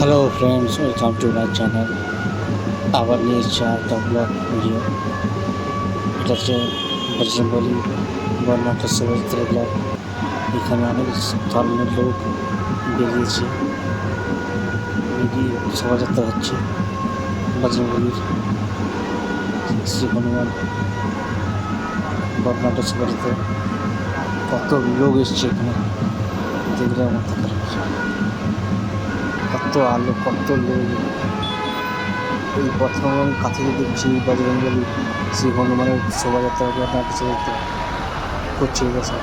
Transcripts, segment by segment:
Hello friends welcome to my channel আবার নিয়ে এসেছি একটা ব্লগ ভিডিও এটা হচ্ছে বজরঙ্গলি বর্ণাঢ্য শোভাযাত্রা ব্লগ এখানে অনেক ধর্মের লোক বেরিয়েছে বেরিয়ে শোভাযাত্রা হচ্ছে বজরঙ্গলির শ্রী হনুমান বর্ণাঢ্য শোভাযাত্রা কত লোক এসছে এখানে দেখলে আমার তো খারাপ লাগছে। কত আলো, কত লোক। এই প্রথম কাছে দেখছি বজরঙ্গলি শ্রী হনুমানের শোভাযাত্রা দেখতে করছে বছর।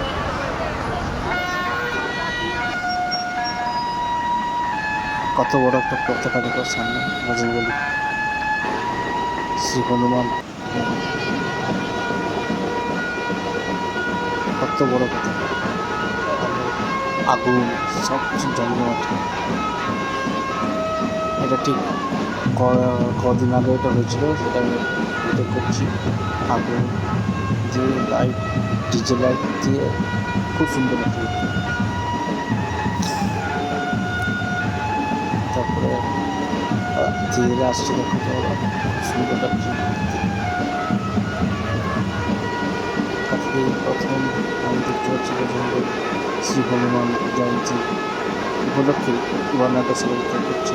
কত বড় একটা পতাকা দেখো সামনে বজরঙ্গলি শ্রী হনুমান। কত বড় পতাকা আগুন, সব কিছু জমজমাট এটা ঠিক কদিন আগে এটা হয়েছিল, সেটা আমি এটা করছি। আগুন দিয়ে লাইট ডিজে লাইট দিয়ে খুব সুন্দর। তারপরে ধীরে ধীরে আসছে দেখো তো খুব সুন্দর লাগছে প্রথম আমি দেখতে পাচ্ছি প্রথম শ্রী হনুমান জয়ন্তী উপলক্ষে বর্ণাঢ্য সেলিব্রেট করছে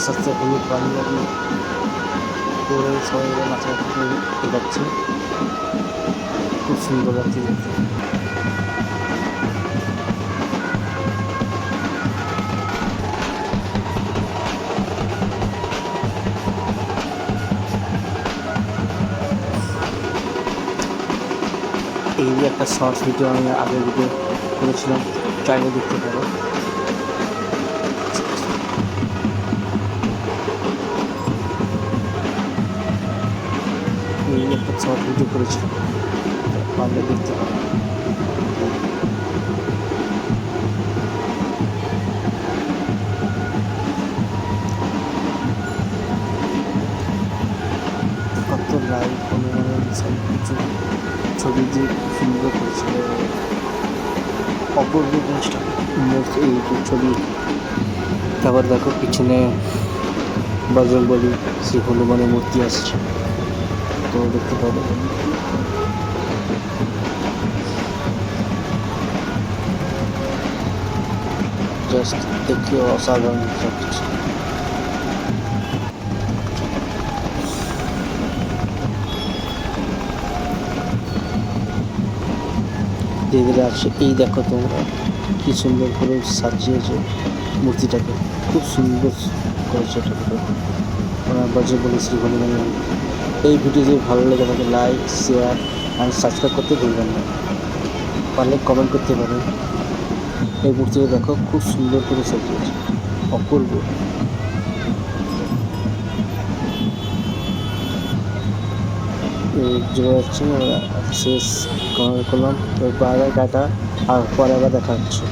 আস্তে আস্তে হলুদ পাঞ্জাবি করে সবাই এরা এগাচ্ছে খুব সুন্দর লাগছে এই একটা শর্টস ভিডিও আমি আগের ভিডিও করেছিলাম, চাইলে দেখতে পারো। শর্ট ভিডিও করেছিলাম পারলে দেখতে। পারো কত লাইভ হনুমানের সব ছবি দিয়ে সুন্দর করেছিল অপূর্ব মূর্তি এই ছবি। তারপর দেখো, পিছনে বজরংবলী শ্রী হনুমানের মূর্তি আসছে। তো দেখতে পাবো। জাস্ট দেখে অসাধারণ সব কিছু আসছে এই দেখো তোমরা, কি সুন্দর করে সাজিয়েছে মূর্তিটাকে। খুব সুন্দর করেছে এটাকে ওনার বাজে বলে শ্রী এই ভিডিও যদি ভালো লাগে থাকে লাইক শেয়ার অ্যান্ড সাবস্ক্রাইব করতে ভুলবেন না। পারলে কমেন্ট করতে পারেন। এই মূর্তিটা দেখো, খুব সুন্দর করে সাজিয়েছে। অপূর্ব। যেটা শেষ করলাম। তো বাইরে কাটা আর পরে আবার দেখা হচ্ছে।